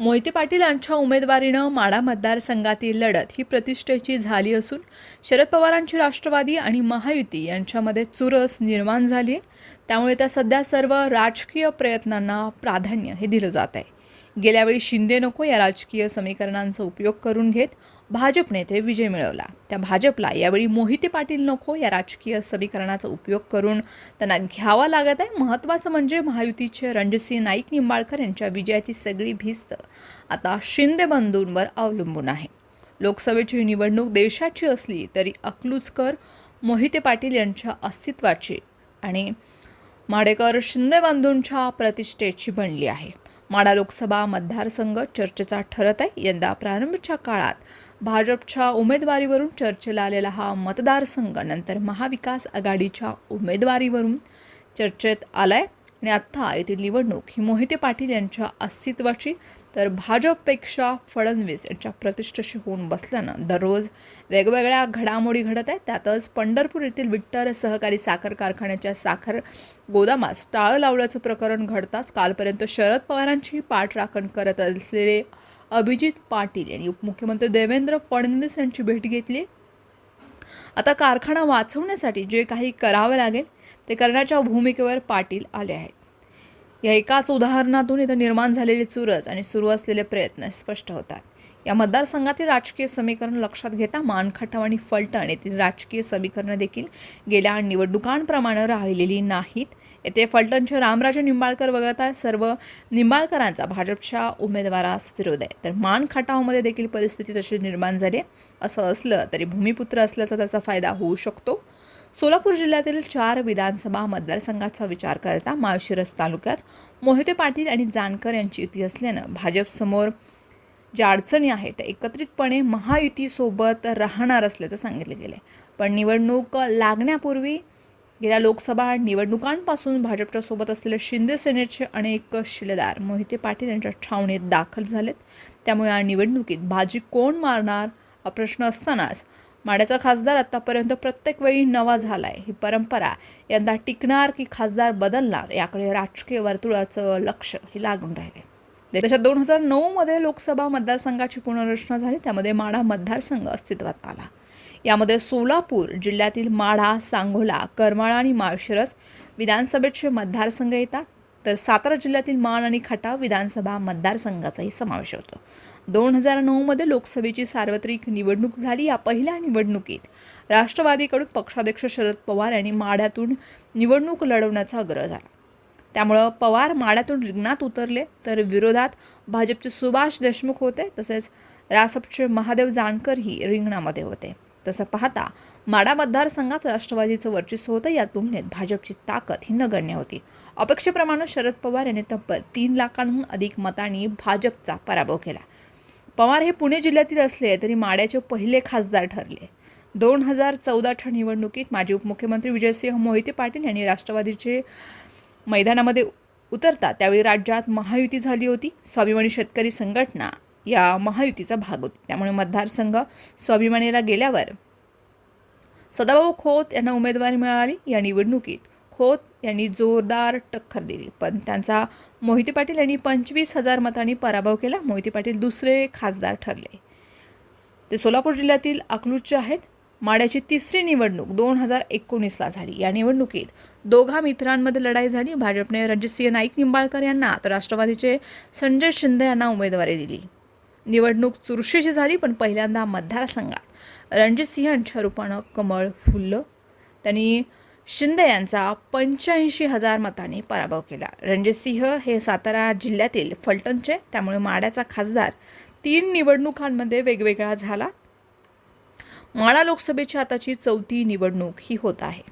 मोहिते पाटील यांच्या उमेदवारीनं माडा मतदारसंघातील लढत ही प्रतिष्ठेची झाली असून शरद पवारांची राष्ट्रवादी आणि महायुती यांच्यामध्ये चुरस निर्माण झाली आहे त्यामुळे त्या सध्या सर्व राजकीय प्रयत्नांना प्राधान्य हे दिलं जात आहे. गेल्यावेळी शिंदे नको या राजकीय समीकरणांचा उपयोग करून घेत भाजप नेते विजय मिळवला. त्या भाजपला यावेळी मोहिते पाटील नको या राजकीय समीकरणाचा उपयोग करून त्यांना घ्यावा लागत आहे. महत्त्वाचं म्हणजे महायुतीचे रणजितसिंह नाईक निंबाळकर यांच्या विजयाची सगळी भिस्त आता शिंदे बंधूंवर अवलंबून आहे. लोकसभेची निवडणूक देशाची असली तरी अकलूजकर मोहिते पाटील यांच्या अस्तित्वाची आणि माडेकर शिंदे बंधूंच्या प्रतिष्ठेची बनली आहे. माडा लोकसभा मतदारसंघ चर्चेचा ठरत आहे. यंदा प्रारंभच्या काळात भाजपच्या उमेदवारीवरून चर्चेला आलेला हा मतदारसंघ नंतर महाविकास आघाडीच्या उमेदवारीवरून चर्चेत आलाय. आणि आत्ता येथील निवडणूक ही मोहिते पाटील यांच्या अस्तित्वाची तर भाजपपेक्षा फडणवीस यांच्या प्रतिष्ठेशी होऊन बसल्यानं दररोज वेगवेगळ्या घडामोडी घडत आहेत. त्यातच पंढरपूर येथील विठ्ठल सहकारी साखर कारखान्याच्या साखर गोदामास टाळं लावल्याचं प्रकरण घडताच कालपर्यंत शरद पवारांची पाठराखण करत असलेले अभिजित पाटील यांनी उपमुख्यमंत्री देवेंद्र फडणवीस यांची भेट घेतली. आता कारखाना वाचवण्यासाठी जे काही करावं लागेल ते करण्याच्या भूमिकेवर पाटील आले आहेत. या एकाच उदाहरणातून इथं निर्माण झालेली चुरस आणि सुरू असलेले प्रयत्न स्पष्ट होतात. या मतदारसंघातील राजकीय समीकरण लक्षात घेता मानखटाव आणि फलटण येथील राजकीय समीकरणं देखील गेल्या निवडणुकांप्रमाणे राहिलेली नाहीत. येथे फलटणचे रामराजे निंबाळकर वगळता सर्व निंबाळकरांचा भाजपच्या उमेदवारास विरोध आहे. तर मान खटावमध्ये देखील परिस्थिती तशी निर्माण झाली आहे. असं असलं तरी भूमिपुत्र असल्याचा त्याचा फायदा होऊ शकतो. सोलापूर जिल्ह्यातील चार विधानसभा मतदारसंघाचा विचार करता माळशिरस तालुक्यात मोहिते पाटील आणि जानकर यांची युती असल्यानं भाजपसमोर ज्या अडचणी आहेत त्या एकत्रितपणे महायुतीसोबत राहणार असल्याचं सांगितलं गेलं आहे पण निवडणूक लागण्यापूर्वी गेल्या लोकसभा निवडणुकांपासून भाजपच्या सोबत असलेले शिंदे सेनेचे अनेक शिलेदार मोहिते पाटील यांच्या छावणीत दाखल झालेत. त्यामुळे या निवडणुकीत बाजी कोण मारणार हा प्रश्न असतानाच माड्याचा खासदार आत्तापर्यंत प्रत्येक वेळी नवा झाला आहे ही परंपरा यंदा टिकणार की खासदार बदलणार याकडे राजकीय वर्तुळाचं लक्ष हे लागून राहिले. देशात दोन हजार नऊमध्ये लोकसभा मतदारसंघाची पुनर्रचना झाली त्यामध्ये माढा मतदारसंघ अस्तित्वात आला. यामध्ये सोलापूर जिल्ह्यातील माढा सांगोला करमाळा आणि माळशिरस विधानसभेचे मतदारसंघ येतात. तर सातारा जिल्ह्यातील मान आणि खटाव विधानसभा मतदारसंघाचाही समावेश होतो. दोन हजार नऊमध्ये लोकसभेची सार्वत्रिक निवडणूक झाली. या पहिल्या निवडणुकीत राष्ट्रवादीकडून पक्षाध्यक्ष शरद पवार यांनी माढ्यातून निवडणूक लढवण्याचा आग्रह झाला. त्यामुळं पवार माड्यातून रिंगणात उतरले तर विरोधात भाजपचे सुभाष देशमुख होते. तसेच रासपचे महादेव जानकरही रिंगणामध्ये होते. तसं पाहता माडा मतदारसंघात राष्ट्रवादीचं वर्चस्व होतं या तुलनेत भाजपची ताकद ही नगण्य होती. अपेक्षेप्रमाणे शरद पवार यांनी तब्बल तीन लाखांहून अधिक मतांनी भाजपचा पराभव केला. पवार हे पुणे जिल्ह्यातील असले तरी माड्याचे पहिले खासदार ठरले. दोन हजार चौदाच्या निवडणुकीत माजी उपमुख्यमंत्री विजयसिंह मोहिते पाटील यांनी राष्ट्रवादीचे मैदानामध्ये उतरता त्यावेळी राज्यात महायुती झाली होती. स्वाभिमानी शेतकरी संघटना या महायुतीचा भाग होती. त्यामुळे मतदारसंघ स्वाभिमानीला गेल्यावर सदाभाऊ खोत यांना उमेदवारी मिळाली या निवडणुकीत. खोत यांनी जोरदार टक्कर दिली. पण त्यांचा मोहिते पाटील यांनी पंचवीस हजार मतांनी पराभव केला. मोहिते पाटील दुसरे खासदार ठरले. ते सोलापूर जिल्ह्यातील अकलूजचे आहेत. माड्याची तिसरी निवडणूक दोन हजार एकोणीसला झाली. या निवडणुकीत दोघा मित्रांमध्ये लढाई झाली. भाजपने रणजितसिंह नाईक निंबाळकर यांना तर राष्ट्रवादीचे संजय शिंदे यांना उमेदवारी दिली. निवडणूक चुरशीची झाली पण पहिल्यांदा मतदारसंघात. रणजितसिंह यांच्या रूपानं कमळ फुललं. त्यांनी शिंदे यांचा पंच्याऐंशी हजार मतांनी पराभव केला. रणजितसिंह हे सातारा जिल्ह्यातील फलटणचे त्यामुळे माड्याचा खासदार. तीन निवडणुकांमध्ये वेगवेगळा झाला. माळा लोकसभेची आताची चौथी निवडणूक ही होत आहे.